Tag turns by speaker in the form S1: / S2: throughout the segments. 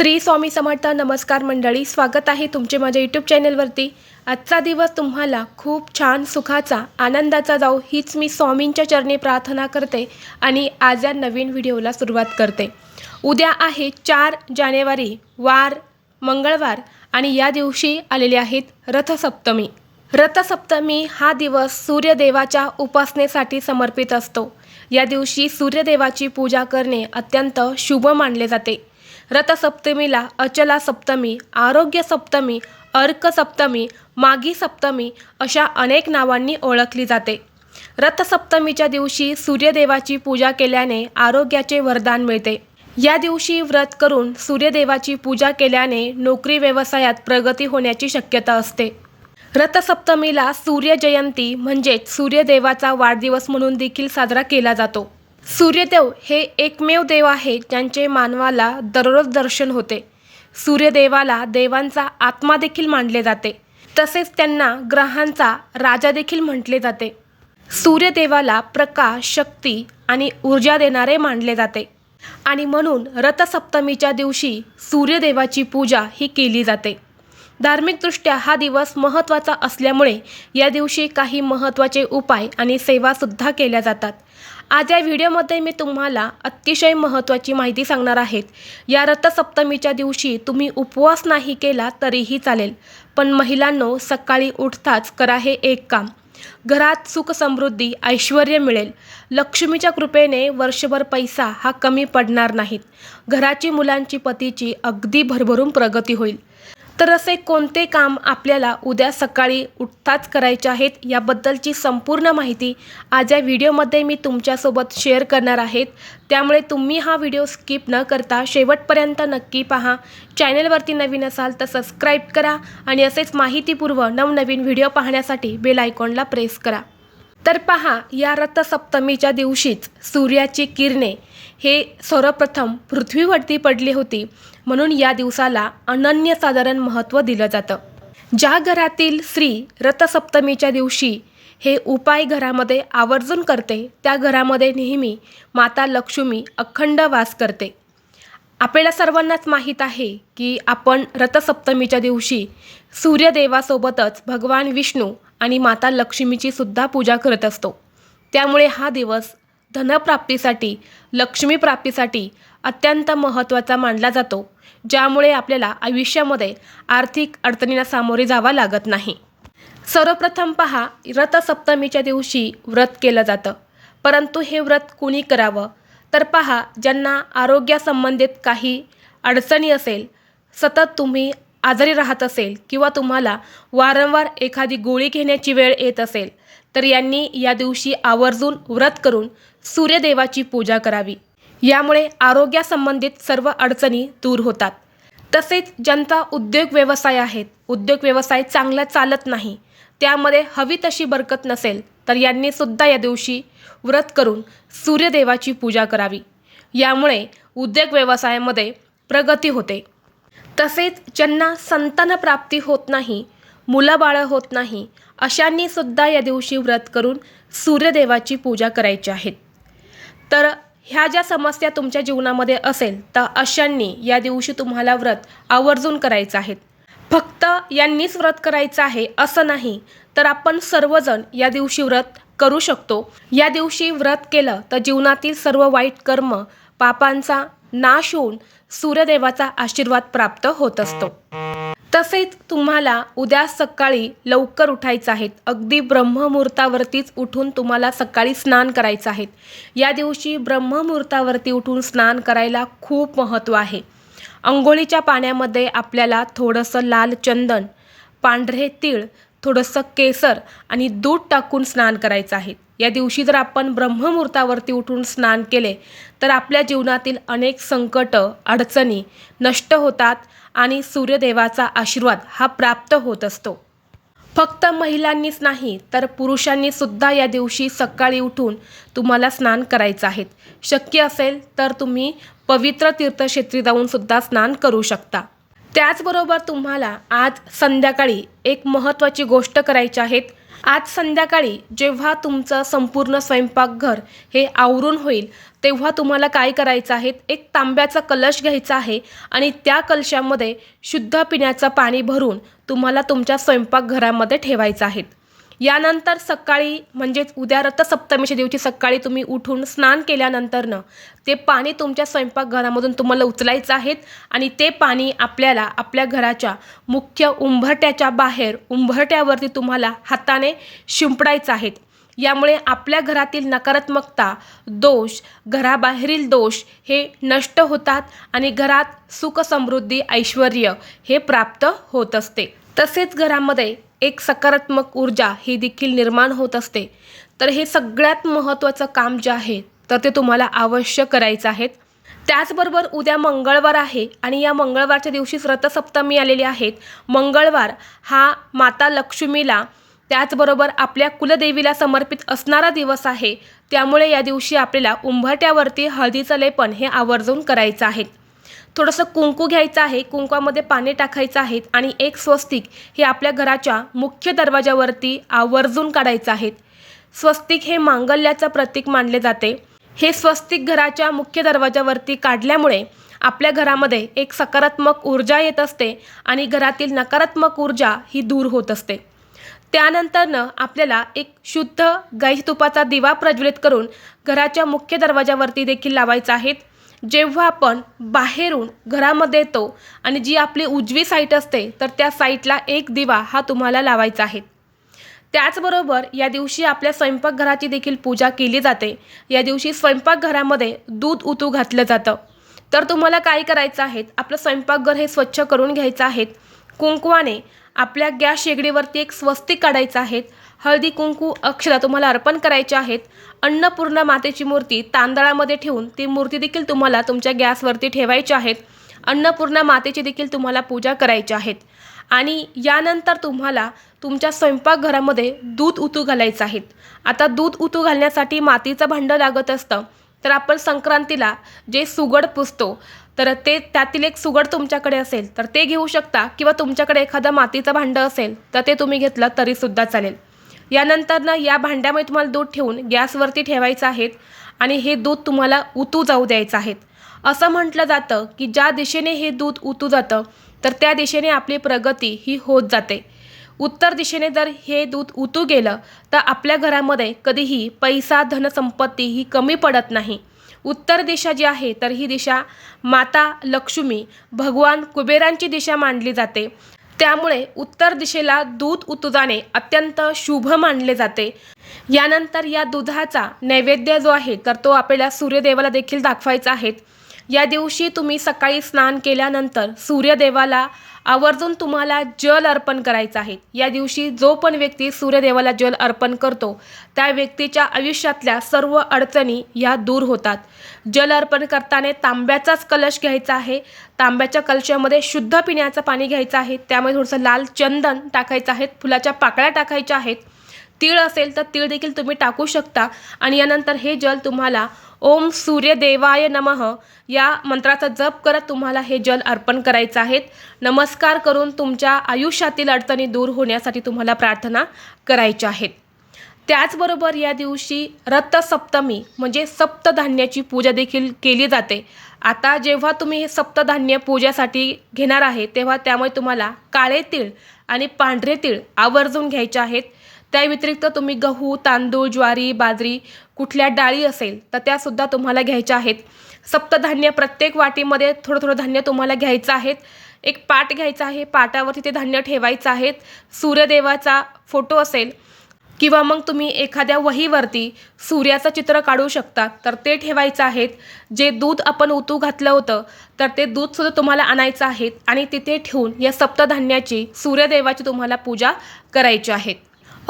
S1: श्री स्वामी समर्थ नमस्कार मंडळी स्वागत आहे तुमचे माझ्या यूट्यूब चॅनलवरती. आजचा दिवस तुम्हाला खूप छान सुखाचा आनंदाचा जाऊ हीच मी स्वामींच्या चरणी प्रार्थना करते आणि आज या नवीन व्हिडिओला सुरुवात करते. उद्या आहे चार जानेवारी वार मंगळवार आणि या दिवशी आलेले आहेत रथसप्तमी. रथसप्तमी हा दिवस सूर्यदेवाच्या उपासनेसाठी समर्पित असतो. या दिवशी सूर्यदेवाची पूजा करणे अत्यंत शुभ मानले जाते. रथसप्तमीला अचला सप्तमी आरोग्य सप्तमी अर्क सप्तमी मागी सप्तमी अशा अनेक नावांनी ओळखली जाते. रथसप्तमीच्या दिवशी सूर्यदेवाची पूजा केल्याने आरोग्याचे वरदान मिळते. या दिवशी व्रत करून सूर्यदेवाची पूजा केल्याने नोकरी व्यवसायात प्रगती होण्याची शक्यता असते. रथसप्तमीला सूर्यजयंती म्हणजेच सूर्यदेवाचा वाढदिवस म्हणून देखील साजरा केला जातो. सूर्यदेव हे एकमेव देव आहे ज्यांचे मानवाला दररोज दर्शन होते. सूर्यदेवाला देवांचा आत्मा देखील मानले जाते. तसेच त्यांना ग्रहांचा राजा देखील म्हटले जाते. सूर्यदेवाला प्रकाश शक्ती आणि ऊर्जा देणारे मानले जाते. आणि म्हणून रथसप्तमीच्या दिवशी सूर्यदेवाची पूजा ही केली जाते. धार्मिकदृष्ट्या हा दिवस महत्त्वाचा असल्यामुळे या दिवशी काही महत्त्वाचे उपाय आणि सेवासुद्धा केल्या जातात. आज या व्हिडिओमध्ये मी तुम्हाला अतिशय महत्त्वाची माहिती सांगणार आहेत. या रथसप्तमीच्या दिवशी तुम्ही उपवास नाही केला तरीही चालेल पण महिलांनो सकाळी उठताच करा हे एक काम. घरात सुख समृद्धी ऐश्वर मिळेल. लक्ष्मीच्या कृपेने वर्षभर पैसा हा कमी पडणार नाहीत. घराची मुलांची पतीची अगदी भरभरून प्रगती होईल. तर असे कोणते काम आपल्याला उद्या सकाळी उठताच करायचे आहेत याबद्दलची संपूर्ण माहिती आज या व्हिडिओमध्ये मी तुमच्यासोबत शेअर करणार आहेत. त्यामुळे तुम्ही हा व्हिडिओ स्किप न करता शेवटपर्यंत नक्की पहा. चॅनलवरती नवीन असाल तर सबस्क्राईब करा आणि असेच माहितीपूर्व नवनवीन व्हिडिओ पाहण्यासाठी बेल आयकॉनला प्रेस करा. तर पहा या रथसप्तमीच्या दिवशीच सूर्याची किरणे हे सर्वप्रथम पृथ्वीवरती पडली होती. म्हणून या दिवसाला अनन्यसाधारण महत्त्व दिलं जातं. ज्या घरातील स्त्री रथसप्तमीच्या दिवशी हे उपाय घरामध्ये आवर्जून करते त्या घरामध्ये नेहमी माता लक्ष्मी अखंड वास करते. आपल्याला सर्वांनाच माहीत आहे की आपण रथसप्तमीच्या दिवशी सूर्यदेवासोबतच भगवान विष्णू आणि माता लक्ष्मीची सुद्धा पूजा करत असतो. त्यामुळे हा दिवस धनप्राप्तीसाठी लक्ष्मीप्राप्तीसाठी अत्यंत महत्त्वाचा मानला जातो ज्यामुळे आपल्याला आयुष्यामध्ये आर्थिक अडचणींना सामोरे जावं लागत नाही. सर्वप्रथम पहा रथसप्तमीच्या दिवशी व्रत केलं जातं. परंतु हे व्रत कुणी करावं? तर पहा ज्यांना आरोग्यासंबंधित काही अडचणी असेल सतत तुम्ही आजारी राहत असेल किंवा तुम्हाला वारंवार एखादी गोळी घेण्याची वेळ येत असेल तर यांनी या दिवशी आवर्जून व्रत करून सूर्यदेवाची पूजा करावी. यामुळे आरोग्यासंबंधित सर्व अडचणी दूर होतात. तसेच ज्यांचा उद्योग व्यवसाय आहेत उद्योग व्यवसाय चांगला चालत नाही त्यामध्ये हवी तशी बरकत नसेल तर यांनी सुद्धा या दिवशी व्रत करून सूर्यदेवाची पूजा करावी. यामुळे उद्योग व्यवसायामध्ये प्रगती होते. तसेच ज्यांना संतान प्राप्ती होत नाही मुलंबाळं होत नाही अशांनी सुद्धा या दिवशी व्रत करून सूर्यदेवाची पूजा करायची आहेत तर ह्या ज्या समस्या तुमच्या जीवनामध्ये असेल तर अशांनी या दिवशी तुम्हाला व्रत आवर्जून करायचं आहेत फक्त यांनीच व्रत करायचं आहे असं नाही तर आपण सर्वजण या दिवशी व्रत करू शकतो. या दिवशी व्रत केलं तर जीवनातील सर्व वाईट कर्म पापांचा नाश होऊन सूर्यदेवाचा आशीर्वाद प्राप्त होत असतो. तसेच तुम्हाला उद्या सकाळी लवकर उठायचं आहे. अगदी ब्रह्ममुहूर्तावरतीच उठून तुम्हाला सकाळी स्नान करायचं आहे. या दिवशी ब्रह्ममुहूर्तावरती उठून स्नान करायला खूप महत्त्व आहे. अंघोळीच्या पाण्यामध्ये आपल्याला थोडंसं लाल चंदन पांढरे तीळ थोडंसं केसर आणि दूध टाकून स्नान करायचं आहे. या दिवशी जर आपण ब्रह्ममुहूर्तावरती उठून स्नान केले तर आपल्या जीवनातील अनेक संकट अडचणी नष्ट होतात आणि सूर्यदेवाचा आशीर्वाद हा प्राप्त होत असतो. फक्त महिलांनीच नाही तर पुरुषांनी सुद्धा या दिवशी सकाळी उठून तुम्हाला स्नान करायचं आहे. शक्य असेल तर तुम्ही पवित्र तीर्थक्षेत्री जाऊन सुद्धा स्नान करू शकता. त्याचबरोबर तुम्हाला आज संध्याकाळी एक महत्त्वाची गोष्ट करायची आहेत आज संध्याकाळी जेव्हा तुमचं संपूर्ण स्वयंपाकघर हे आवरून होईल तेव्हा तुम्हाला काय करायचं आहे? एक तांब्याचा कलश घ्यायचा आहे आणि त्या कलशामध्ये शुद्ध पिण्याचं पाणी भरून तुम्हाला तुमच्या स्वयंपाकघरामध्ये ठेवायचं आहे. यानंतर सकाळी म्हणजेच उद्या रथसप्तमीच्या दिवशी सकाळी तुम्ही उठून स्नान केल्यानंतरनं ते पाणी तुमच्या स्वयंपाकघरामधून तुम्हाला उचलायचं आहे आणि ते पाणी आपल्याला आपल्या घराच्या मुख्य उंबरट्याच्या बाहेर उंबरट्यावरती तुम्हाला हाताने शिंपडायचं आहे यामुळे आपल्या घरातील नकारात्मकता दोष घराबाहेरील दोष हे नष्ट होतात आणि घरात सुख समृद्धी ऐश्वर हे प्राप्त होत असते. तसेच घरामध्ये एक सकारात्मक ऊर्जा ही देखील निर्माण होत असते. तर हे सगळ्यात महत्त्वाचं काम जे आहे तर ते तुम्हाला अवश्य करायचं आहेत त्याचबरोबर उद्या मंगळवार आहे आणि या मंगळवारच्या दिवशीच रथसप्तमी आलेली आहेत मंगळवार हा माता लक्ष्मीला त्याचबरोबर आपल्या कुलदेवीला समर्पित असणारा दिवस आहे. त्यामुळे या दिवशी आपल्याला उंबरट्यावरती हळदीचं लेपन हे आवर्जून करायचं आहे. थोडंसं कुंकू घ्यायचं आहे कुंकवामध्ये पाणी टाकायचं आहेत आणि एक स्वस्तिक हे आपल्या घराच्या मुख्य दरवाजावरती आवर्जून काढायचं आहेत स्वस्तिक हे मांगल्याचं प्रतीक मानले जाते. हे स्वस्तिक घराच्या मुख्य दरवाजावरती काढल्यामुळे आपल्या घरामध्ये एक सकारात्मक ऊर्जा येत असते आणि घरातील नकारात्मक ऊर्जा ही दूर होत असते. त्यानंतरनं आपल्याला एक शुद्ध गाई तुपाचा दिवा प्रज्वलित करून घराच्या मुख्य दरवाजावरती देखील लावायचा आहे. जेव्हा आपण बाहेरून घरामध्ये येतो आणि जी आपली उजवी साईट असते तर त्या साईटला एक दिवा हा तुम्हाला लावायचा आहे. त्याचबरोबर या दिवशी आपल्या स्वयंपाकघराची देखील पूजा केली जाते. या दिवशी स्वयंपाकघरामध्ये दूध उतू घातलं जातं. तर तुम्हाला काय करायचं आहे? आपलं स्वयंपाकघर हे स्वच्छ करून घ्यायचं आहे. कुंकवाने आपल्या गॅस शेगडीवरती एक स्वस्तिक काढायचं आहेत. हळदी कुंकू अक्षरा तुम्हाला अर्पण करायचे आहेत. अन्नपूर्णा मातेची मूर्ती तांदळामध्ये ठेवून ती मूर्ती देखील तुम्हाला तुमच्या गॅसवरती ठेवायची आहेत. अन्नपूर्णा मातेची देखील तुम्हाला पूजा करायची आहेत. आणि यानंतर तुम्हाला तुमच्या स्वयंपाकघरामध्ये दूध उतू घालायचं आहेत. आता दूध उतू घालण्यासाठी मातीचं भांडं लागत असतं. तर आपण संक्रांतीला जे सुगड पुसतो तर ते त्यातील एक सुगड तुमच्याकडे असेल तर ते घेऊ शकता किंवा तुमच्याकडे एखादं मातीचं भांडं असेल तर ते तुम्ही घेतलं तरीसुद्धा चालेल. यानंतर ना या भांड्यामध्ये तुम्हाला दूध ठेवून गॅसवरती ठेवायचं आहेत आणि हे दूध तुम्हाला उतू जाऊ द्यायचं आहे असं म्हटलं जातं की ज्या दिशेने हे दूध उतू जातं तर त्या दिशेने आपली प्रगती ही होत जाते. उत्तर दिशेने जर हे दूध उतू गेलं तर आपल्या घरामध्ये कधीही पैसा धनसंपत्ती ही कमी पडत नाही. उत्तर दिशा जी आहे तर ही दिशा माता लक्ष्मी भगवान कुबेरांची दिशा मानली जाते. त्यामुळे उत्तर दिशेला दूध उतुजाने अत्यंत शुभ मानले जाते. यानंतर या दुधाचा नैवेद्य जो आहे तर तो आपल्याला सूर्यदेवाला देखील दाखवायचा आहे. या दिवशी तुम्ही सकाळी स्नान केल्यानंतर सूर्यदेवाला आवर्जून तुम्हाला जल अर्पण करायचं आहे. या दिवशी जो पण व्यक्ती सूर्यदेवाला जल अर्पण करतो त्या व्यक्तीच्या आयुष्यातल्या सर्व अडचणी ह्या दूर होतात. जल अर्पण करताना तांब्याचाच कलश घ्यायचा आहे. तांब्याच्या कलशामध्ये शुद्ध पिण्याचं पाणी घ्यायचं आहे. त्यामध्ये थोडंसं लाल चंदन टाकायचं आहे. फुलाच्या पाकळ्या टाकायच्या आहेत. तीळ असेल तर तीळ देखील तुम्ही टाकू शकता. आणि यानंतर हे जल तुम्हाला ओम सूर्यदेवाय नमः या मंत्राचा जप करत तुम्हाला हे जल अर्पण करायचं आहेत नमस्कार करून तुमच्या आयुष्यातील अडचणी दूर होण्यासाठी तुम्हाला प्रार्थना करायच्या आहेत त्याचबरोबर या दिवशी रथसप्तमी म्हणजे सप्तधान्याची पूजा देखील केली जाते. आता जेव्हा तुम्ही हे सप्तधान्य पूजेसाठी घेणार आहे तेव्हा त्यामुळे तुम्हाला काळे तीळ आणि पांढरे तीळ आवर्जून घ्यायचे आहेत. त्या व्यतिरिक्त तुम्ही गहू तांदूळ ज्वारी बाजरी कुठल्या डाळी असेल तर त्यासुद्धा तुम्हाला घ्यायच्या आहेत. सप्तधान्य प्रत्येक वाटीमध्ये थोडं थोडं धान्य तुम्हाला घ्यायचं आहेत. एक पाट घ्यायचा आहे पाटावरती ते धान्य ठेवायचं आहेत. सूर्यदेवाचा फोटो असेल किंवा मग तुम्ही एखाद्या वहीवरती सूर्याचं चित्र काढू शकता. तर ते ठेवायचं आहेत. जे दूध आपण उतू घातलं होतं तर ते दूधसुद्धा तुम्हाला आणायचं आहे आणि तिथे ठेवून या सप्तधान्याची सूर्यदेवाची तुम्हाला पूजा करायची आहेत.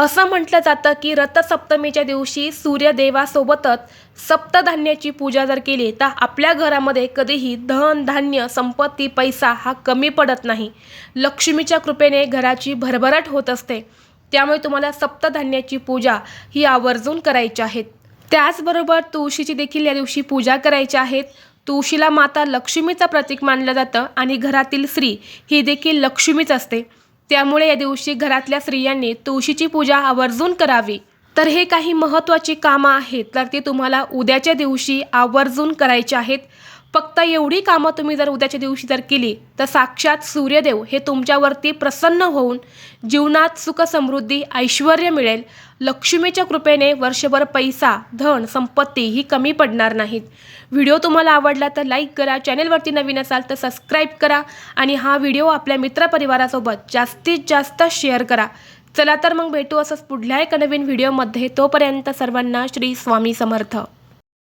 S1: असं म्हटलं जातं की रथसप्तमीच्या दिवशी सूर्यदेवासोबतच सप्तधान्याची पूजा जर केली तर आपल्या घरामध्ये कधीही धन धान्य संपत्ती पैसा हा कमी पडत नाही. लक्ष्मीच्या कृपेने घराची भरभराट होत असते. त्यामुळे तुम्हाला सप्तधान्याची पूजा ही आवर्जून करायची आहे. त्याचबरोबर तुळशीची देखील या दिवशी पूजा करायची आहेत तुळशीला माता लक्ष्मीचं प्रतीक मानलं जातं आणि घरातील स्त्री ही देखील लक्ष्मीच असते. त्यामुळे या दिवशी घरातल्या स्त्रियांनी तुळशीची पूजा आवर्जून करावी. तर हे काही महत्त्वाची कामं आहेत तर ती तुम्हाला उद्याच्या दिवशी आवर्जून करायची आहेत. फक्त एवढी कामं तुम्ही जर उद्याच्या दिवशी जर केली तर साक्षात सूर्यदेव हे तुमच्यावरती प्रसन्न होऊन जीवनात सुख समृद्धी ऐश्वर मिळेल. लक्ष्मीच्या कृपेने वर्षभर पैसा धन संपत्ती ही कमी पडणार नाहीत. व्हिडिओ तुम्हाला आवडला तर लाईक करा चॅनेलवरती नवीन असाल तर सबस्क्राईब करा आणि हा व्हिडिओ आपल्या मित्रपरिवारासोबत जास्तीत जास्त शेअर करा. चला तर मग भेटू असंच पुढल्या एका नवीन व्हिडिओमध्ये. तोपर्यंत सर्वांना श्री स्वामी समर्थ.